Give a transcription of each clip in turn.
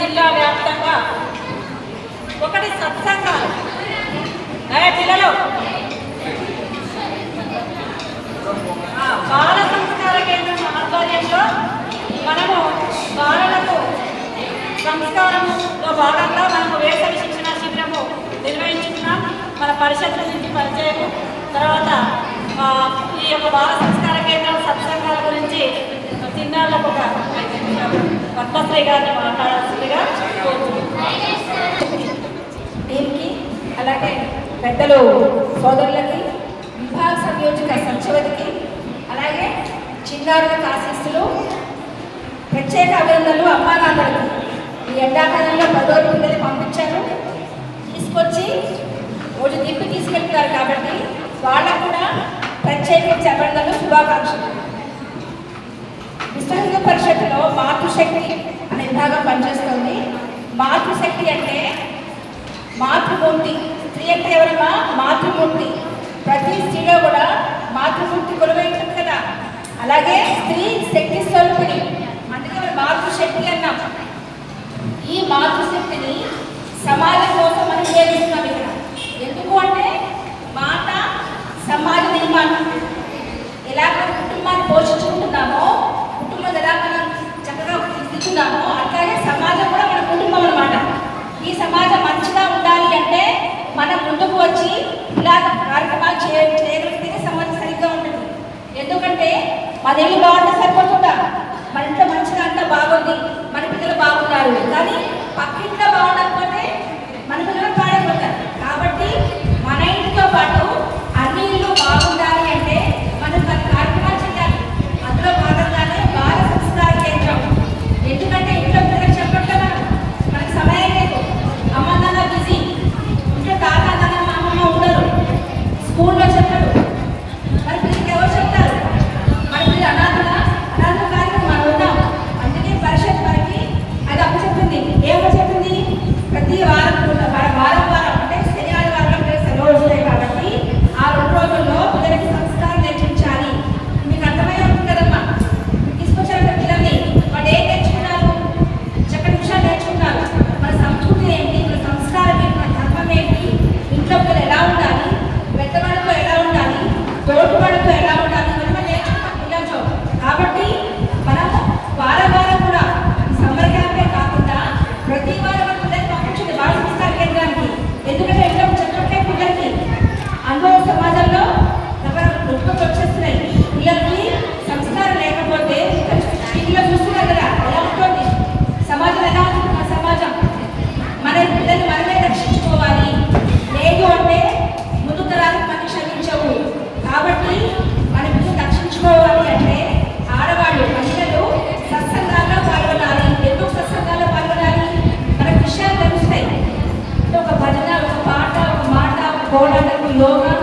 జిల్లా వ్యాప్తంగా ఒకటి సత్సంగా పిల్లలు? బాల సంస్కార కేంద్రం ఆధ్వర్యంలో మనము బాలలకు సంస్కారంలో భాగంగా మనము వేసవి శిక్షణ శిబిరము నిర్వహించుకున్నాం. మన పరిషత్తు నుంచి పరిచయం తర్వాత ఈ యొక్క బాల సంస్కార కేంద్రం సత్సంగాల గురించి చిన్నాళ్ళకు ఒక పద్మశ్రీ గారిని మాట్లాడాల్సిందిగా దీనికి అలాగే పెద్దలు సోదరులకి విభాగ సంయోజక సచివతికి అలాగే చిన్నారులకు ఆశీస్సులు ప్రత్యేక అభినందనలు అమ్మానాథలకు ఈ ఎండాకాలంలో పదో పిల్లలు పంపించారు. తీసుకొచ్చి రోజు దింపి తీసుకెళ్తున్నారు కాబట్టి వాళ్ళకు కూడా ప్రత్యేకించి అభినందనలు శుభాకాంక్షలు. పరిషత్తులో మాతృశక్తి అనే విభాగం పనిచేస్తుంది. మాతృశక్తి అంటే మాతృమూర్తి. స్త్రీ అంటే ఎవరమ్మా? మాతృమూర్తి. ప్రతి స్త్రీలో కూడా మాతృమూర్తి కొలువై ఉంటుంది కదా. అలాగే స్త్రీ శక్తి స్వరూపిణి. అందుకే మాతృశక్తి అన్నాం. ఈ మాతృశక్తిని మాదేమి బాగుంటే సరిపోకుండా మన ఇంట్లో మనిషిగా అంతా బాగుంది మన పిల్లలు బాగున్నారు. కానీ పక్కింట్లో బాగుండకపోతే మన పిల్లలు పాడైపోతారు. కాబట్టి మన ఇంటితో పాటు படப்பு ലോക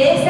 de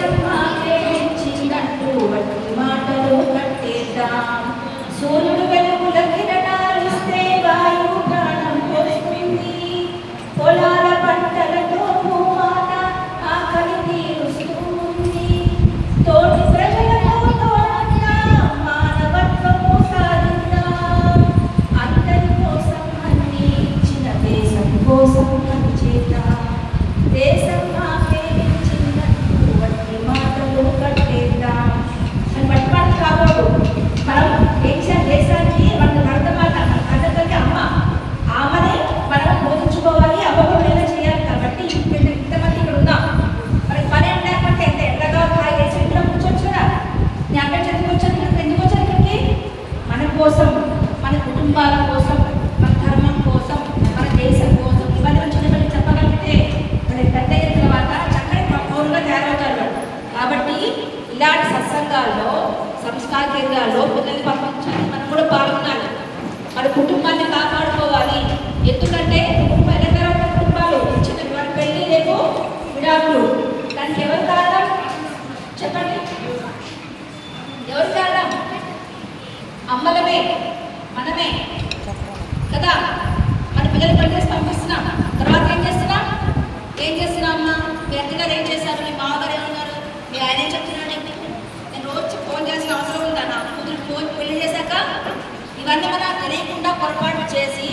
తెలియకుండా పొరపాటు చేసి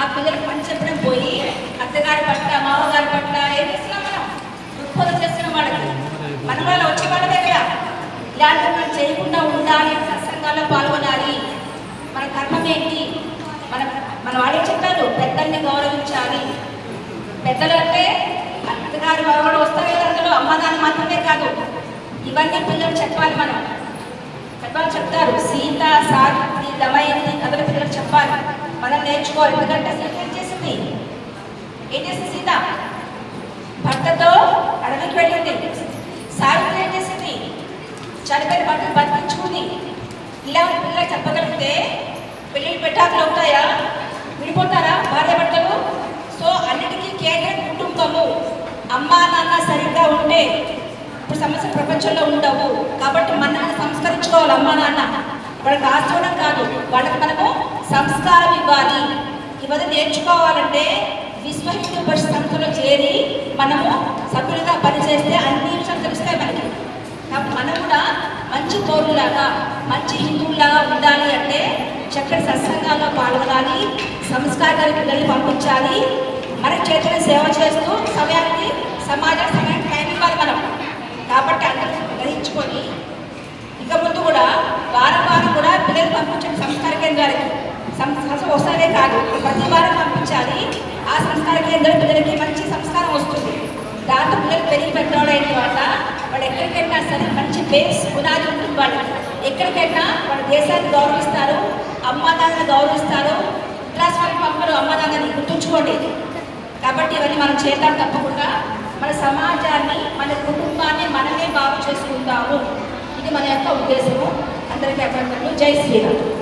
ఆ పిల్లలు పని చెప్పడం పోయి అత్తగారి పట్ల మామగారి పట్ల ఏం చేస్తున్నాం మనం? దృక్పథం చేస్తున్నాం వాళ్ళకి. మన వాళ్ళు వచ్చే వాళ్ళ దగ్గర. ఇలాంటి మనం చేయకుండా ఉండాలి సత్సంగాల్లో పాల్గొనాలి. మన కర్మం ఏంటి? మన మన వాళ్ళే చెప్పారు పెద్దల్ని గౌరవించాలి. పెద్దలు అంటే అత్తగారు మామగారు వస్తారు అందులో అమ్మదాన్ని మాత్రమే కాదు. ఇవన్నీ పిల్లలు చెప్పాలి మనం. వారు చెప్తారు సీత సావిత్రి దమయంతి కథలు పిల్లలు చెప్పాలి. మనం నేర్చుకోవాలి. ఎందుకంటే సీత ఏం చేసింది? ఏం చేసింది సీత? భర్తతో అడవికి వెళ్ళింది. సావిత్రి ఏం చేసింది? చనిపోయిన భర్తను బతికించుకుంది. ఇలా పిల్లలు చెప్పగలిగితే పెళ్ళిళ్ళు పెట్టాకులు అవుతాయా? విడిపోతారా భార్య భర్తలు? సో అన్నిటికీ కేంద్ర కుటుంబము. అమ్మా నాన్న సరిగ్గా ఉంటే ఇప్పుడు సమస్యలు ప్రపంచంలో ఉండవు. కాబట్టి మన సంస్కరించుకోవాలి. అమ్మ నాన్న వాళ్ళకి రాసుకోవడం కాదు. వాళ్ళకి మనము సంస్కారం ఇవ్వాలి. ఇవన్నీ నేర్చుకోవాలంటే విశ్వ హిందూ పరిషత్ సంస్థలో చేరి మనము సభ్యులుగా పనిచేస్తే అన్ని విషయాలు తెలుస్తాయి మనకి. మనం కూడా మంచి పౌరులాగా మంచి హిందువులాగా ఉండాలి అంటే చక్కటి సత్సంగాల్లో పాల్గొనాలి సంస్కార పిల్లల్ని పంపించాలి మన చేతుల సేవ చేస్తూ సమయాన్ని వాళ్ళు ఎక్కడికైనా మన దేశాన్ని గౌరవిస్తారు అమ్మదాన్ని గౌరవిస్తారు. స్వామి పంపరు అమ్మదాన్ని గుర్తుంచుకోండి. కాబట్టి ఇవన్నీ మనం చేద్దాం తప్పకుండా. మన సమాజాన్ని మన కుటుంబాన్ని మనమే బాగు చేసుకుందాము ఇది మన యొక్క ఉద్దేశము. అందరికీ అభినందనలు. జై శ్రీరామ్.